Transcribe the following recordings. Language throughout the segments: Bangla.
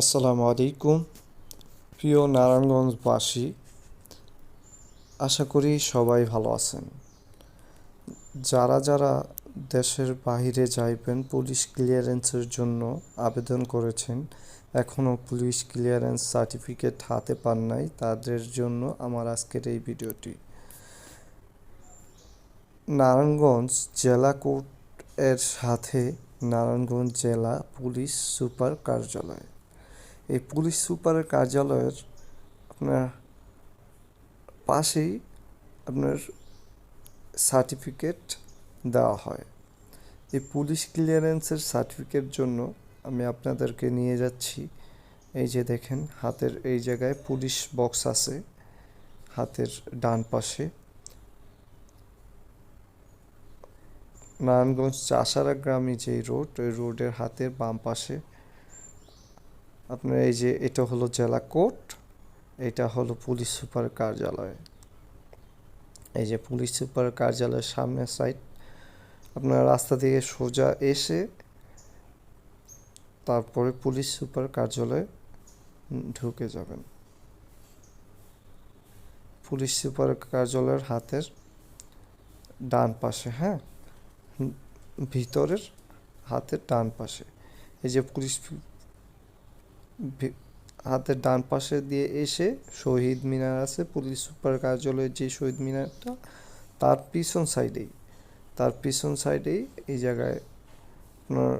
আসসালামু আলাইকুম। প্রিয় নারায়ণগঞ্জবাসী, আশা করি সবাই ভালো আছেন। যারা যারা দেশের বাইরে যাইবেন, পুলিশ ক্লিয়ারেন্সের জন্য আবেদন করেছেন এখনও পুলিশ ক্লিয়ারেন্স সার্টিফিকেট হাতে পান নাই, তাদের জন্য আমার আজকের এই ভিডিওটি। নারায়ণগঞ্জ জেলা কোর্ট এর সাথে নারায়ণগঞ্জ জেলা পুলিশ সুপার কার্যালয়। এই পুলিশ সুপারের কার্যালয়ের আপনার পাশেই আপনার সার্টিফিকেট দেওয়া হয়। এই পুলিশ ক্লিয়ারেন্সের সার্টিফিকেট জন্য আমি আপনাদেরকে নিয়ে যাচ্ছি। এই যে দেখেন, হাতের এই জায়গায় পুলিশ বক্স আছে, হাতের ডান পাশে। নারায়ণগঞ্জ চাষারা গ্রামে যে রোড, ওই রোডের হাতের বাম পাশে আপনার এই যে এটা হলো জেলা কোর্ট, এটা হলো পুলিশ সুপার কার্যালয়। এই যে পুলিশ সুপার কার্যালয়ের সামনের সাইড আপনার রাস্তা থেকে সোজা এসে তারপরে পুলিশ সুপার কার্যালয়ে ঢুকে যাবেন। পুলিশ সুপার কার্যালয়ের হাতের ডান পাশে হ্যাঁ? ভিতরের হাতের ডান পাশে। এই যে পুলিশ হাতের ডান পাশে দিয়ে এসে শহীদ মিনার আছে, পুলিশ সুপার কার্যালয়ের যে শহীদ মিনারটা, তার পিছন সাইডেই। তার পিছন সাইডেই এই জায়গায় আপনার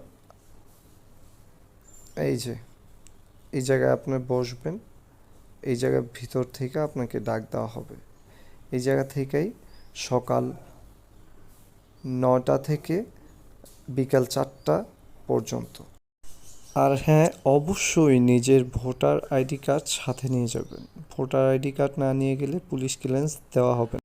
এই যে, এই জায়গায় আপনি বসবেন, এই জায়গার ভিতর থেকে আপনাকে ডাক দেওয়া হবে। এই জায়গা থেকেই সকাল নটা থেকে বিকাল চারটা পর্যন্ত। আর হ্যাঁ অবশ্যই নিজের ভোটার আইডি কার্ড সাথে নিয়ে যাবেন। ভোটার আইডি কার্ড না নিয়ে গেলে পুলিশ ক্লিয়ারেন্স দেওয়া হবে